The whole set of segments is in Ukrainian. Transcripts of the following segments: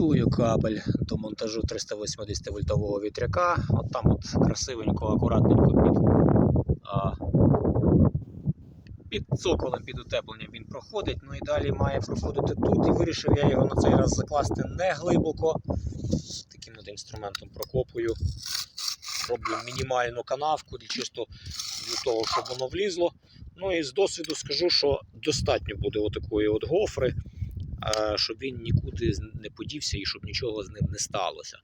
Готую кабель до монтажу 380 вольтового вітряка. От там от красивенько, акуратненько під, а, під цоколем, під утепленням він проходить. Ну і далі має проходити тут. І вирішив я його на цей раз закласти не глибоко. Таким от інструментом прокопую. Роблю мінімальну канавку чисто для того, щоб воно влізло. Ну і з досвіду скажу, що достатньо буде отакої от гофри, щоб він нікуди не подівся і щоб нічого з ним не сталося.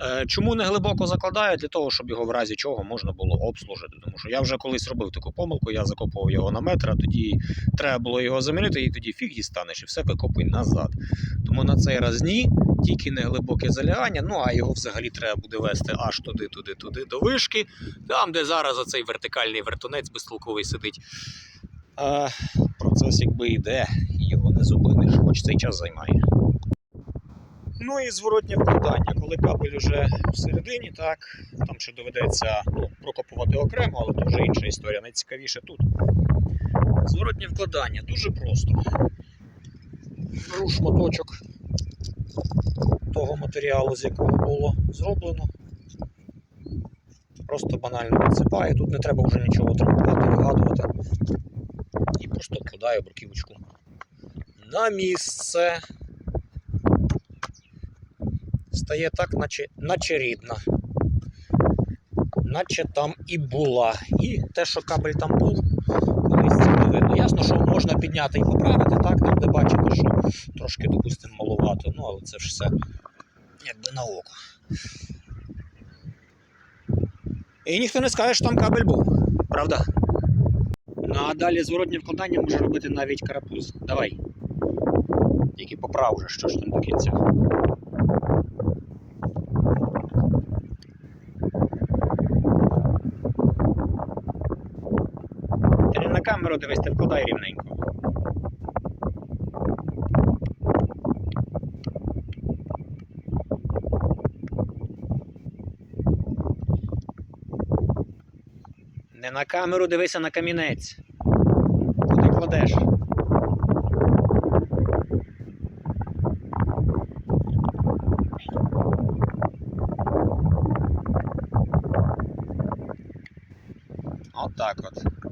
Е, Чому не глибоко закладаю? Для того, щоб його в разі чого можна було обслужити. Тому що я вже колись робив таку помилку, я закопував його на метр, а тоді треба було його замінити, і тоді фіг дістанеш, і все викопуй назад. Тому на цей раз ні, тільки не глибоке залягання. Ну а його взагалі треба буде вести аж туди, туди, туди до вишки, там, де зараз оцей вертикальний вертунець безтолковий сидить. А, процес якби йде, його не зупиниш, хоч цей час займає. Ну і зворотнє вкладання, коли кабель вже всередині, так, там ще доведеться ну, прокопувати окремо, але це вже інша історія. Найцікавіше тут. Зворотнє вкладання дуже просто. Беру шматочок того матеріалу, з якого було зроблено. Просто банально відсипаю, тут не треба вже нічого трамбувати, вигадувати. І просто вкладаю бруківочку на місце. Стає так, наче, наче рідна. Наче там і була. І те, що кабель там був, колись це не видно. Ясно, що можна підняти і поправити, так, там, де бачите, що трошки, допустимо, маловато. Ну, але це ж все якби на око. І ніхто не скаже, що там кабель був, правда? Ну а далі зворотнє вкладання може робити навіть карапуз. Давай. Тільки поправ вже, що ж там до кінця. Ти не на камеру дивись, ти вкладай рівненько. Не на камеру дивися на камінець. Куди кладеш? Отак от.